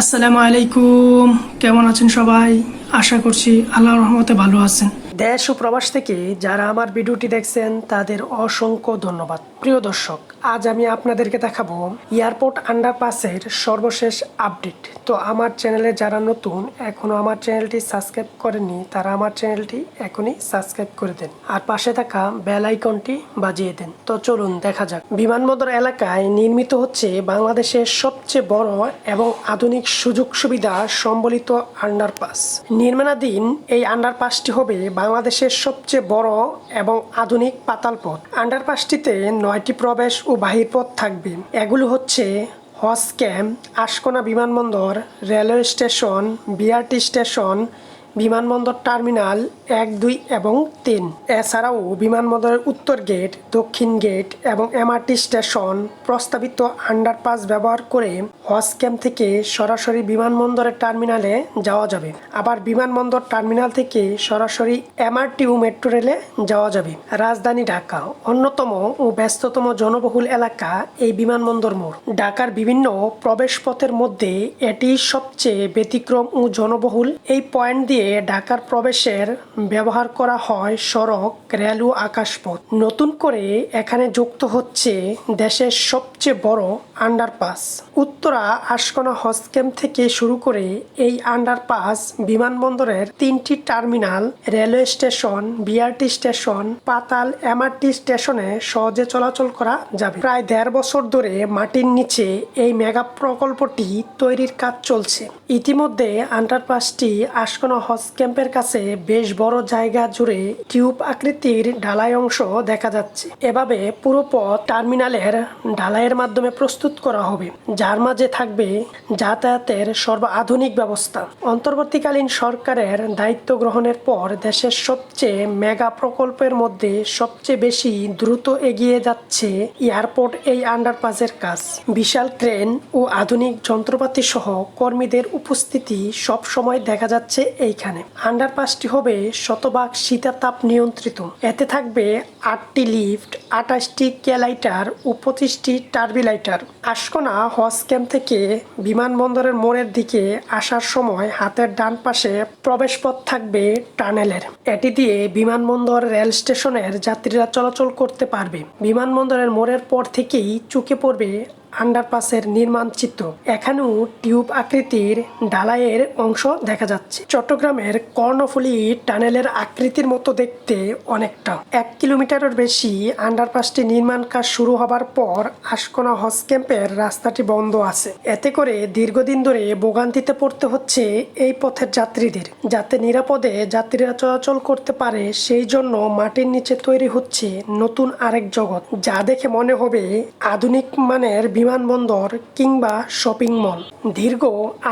আসসালামু আলাইকুম। কেমন আছেন সবাই? আশা করছি আল্লাহ রহমতে ভালো আছেন। দেশ ও প্রবাস থেকে যারা আমার ভিডিওটি দেখছেন, তাদের অসংখ্য ধন্যবাদ। প্রিয় দর্শক, আজ আমি আপনাদেরকে দেখাবো এয়ারপোর্ট আন্ডারপাসের সর্বশেষ আপডেট। তো আমার চ্যানেলে যারা নতুন, এখনও আমার চ্যানেলটি সাবস্ক্রাইব করেনি তারা আমার চ্যানেলটি এখনই সাবস্ক্রাইব করে দেন। আর পাশে থাকা বেল আইকনটি বাজিয়ে দেন। তো চলুন দেখা যাক। বিমানবন্দর এলাকায় নির্মিত হচ্ছে বাংলাদেশের সবচেয়ে বড় এবং আধুনিক সুযোগ সুবিধা সম্বলিত আন্ডারপাস। নির্মাণাধীন এই আন্ডারপাসটি হবে বাংলাদেশের সবচেয়ে বড় এবং আধুনিক পাতালপথ। আন্ডারপাসটিতে নয়টি প্রবেশ ও বাহির পথ থাকবে। এগুলো হচ্ছে হজ ক্যাম্প, আশকোনা বিমানবন্দর, রেলওয়ে স্টেশন, বিআরটি স্টেশন, বিমানবন্দর টার্মিনাল এক, দুই এবং তিন। এছাড়াও বিমানবন্দরের উত্তর গেট, দক্ষিণ গেট এবং এমআরটি স্টেশন প্রস্তাবিত আন্ডারপাস ব্যবহার করে হজ ক্যাম্প থেকে সরাসরি বিমানবন্দরের টার্মিনালে যাওয়া যাবে। আবার বিমানবন্দর টার্মিনাল থেকে সরাসরি এমআরটি ও মেট্রো রেলে যাওয়া যাবে। রাজধানী ঢাকা, অন্যতম ও ব্যস্ততম জনবহুল এলাকা এই বিমানবন্দর মোড়। ঢাকার বিভিন্ন প্রবেশ পথের মধ্যে এটি সবচেয়ে ব্যতিক্রম ও জনবহুল। এই পয়েন্ট দিয়ে ঢাকার প্রবেশের ব্যবহার করা হয় সড়ক রেল ও আকাশপথ। নতুন করে এখানে যুক্ত হচ্ছে দেশের সবচেয়ে বড় আন্ডারপাস। উত্তরা আশকোনা হজ ক্যাম্প থেকে শুরু করে এই আন্ডারপাস বিমানবন্দরের তিনটি terminal, railway station BRT station, পাতাল এমআরটি স্টেশনে সহজে চলাচল করা যাবে। প্রায় দেড় বছর ধরে মাটির নিচে এই মেগা প্রকল্পটি তৈরির কাজ চলছে। ইতিমধ্যে আন্ডারপাসটি আশকোনা হজ ক্যাম্পের কাছে বেশ বড় জায়গা জুড়ে টিউব আকৃতির ঢালাই অংশ দেখা যাচ্ছে। এভাবে পুরো পথ টার্মিনালের ঢালাইয়ের মাধ্যমে প্রস্তুত করা হবে, যার মাঝে থাকবে যাতায়াতের সর্বাধুনিক ব্যবস্থা। অন্তর্বর্তীকালীন সরকারের দায়িত্ব গ্রহণের পর দেশের সবচেয়ে মেগা প্রকল্পের মধ্যে সবচেয়ে বেশি দ্রুত এগিয়ে যাচ্ছে এয়ারপোর্ট এই আন্ডারপাসের কাজ। বিশাল ক্রেন ও আধুনিক যন্ত্রপাতি সহ কর্মীদের উপস্থিতি সব সময় দেখা যাচ্ছে এইখানে। আন্ডারপাসটি হবে শতভাগ শীতাতাপ নিয়ন্ত্রিত। এতে থাকবে আটটি লিফট, আঠাশটি কেলাইটার ও পঁচিশটি টার্বিলাইটার। আশকোনা হজ ক্যাম্প থেকে বিমানবন্দরের মোড়ের দিকে আসার সময় হাতের ডান পাশে প্রবেশপথ থাকবে টানেলের। এটি দিয়ে বিমানবন্দর রেল স্টেশনের যাত্রীরা চলাচল করতে পারবে। বিমানবন্দরের মোড়ের পর থেকেই চুকে পড়বে আন্ডারপাসের নির্মাণ চিত্র। এখানেও টিউব আকৃতির ঢালাইয়ের অংশ দেখা যাচ্ছে। চট্টগ্রামের কর্ণফুলি টানেলের আকৃতির মতো দেখতে অনেকটা। এক কিলোমিটারের বেশি আন্ডারপাসটি নির্মাণ কাজ শুরু হবার পর আশকোনা হজ ক্যাম্পের রাস্তাটি বন্ধ আছে। এতে করে দীর্ঘদিন ধরে ভোগান্তিতে পড়তে হচ্ছে এই পথের যাত্রীদের। যাতে নিরাপদে যাত্রীরা চলাচল করতে পারে, সেই জন্য মাটির নিচে তৈরি হচ্ছে নতুন আরেক জগৎ। যা দেখে মনে হবে আধুনিক মানের বিমানবন্দর কিংবা শপিং মল। দীর্ঘ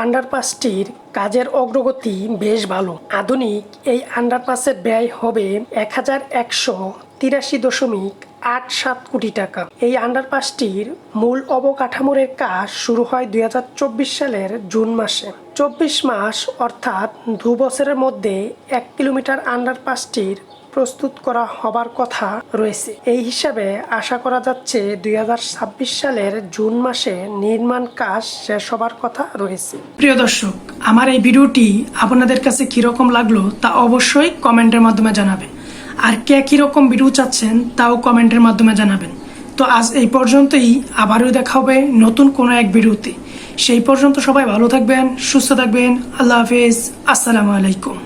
আন্ডারপাসটির কাজের অগ্রগতি বেশ ভালো। আধুনিক এই আন্ডারপাসের ব্যয় হবে এক হাজার একশো তিরাশি দশমিক আট সাত কোটি টাকা। এই আন্ডারপাসটির মূল অবকাঠামোর কাজ শুরু হয় দুই হাজার চব্বিশ সালের জুন মাসে। চব্বিশ মাস অর্থাৎ দু বছরের মধ্যে এক কিলোমিটার আন্ডারপাসটির প্রস্তুত করা হবার কথা রয়েছে। এই হিসাবে আশা করা যাচ্ছে দুই হাজার ছাব্বিশ সালের জুন মাসে নির্মাণ কাজ শেষ হবার কথা রয়েছে। প্রিয় দর্শক, আমার এই ভিডিওটি আপনাদের কাছে কীরকম লাগল তা অবশ্যই কমেন্টের মাধ্যমে জানাবেন। আর কে কীরকম ভিডিও চাচ্ছেন তাও কমেন্টের মাধ্যমে জানাবেন। তো আজ এই পর্যন্তই, আবারও দেখা হবে নতুন কোনো এক ভিডিওতে। সেই পর্যন্ত সবাই ভালো থাকবেন, সুস্থ থাকবেন, আল্লাহ হাফেজ, আসসালামু আলাইকুম।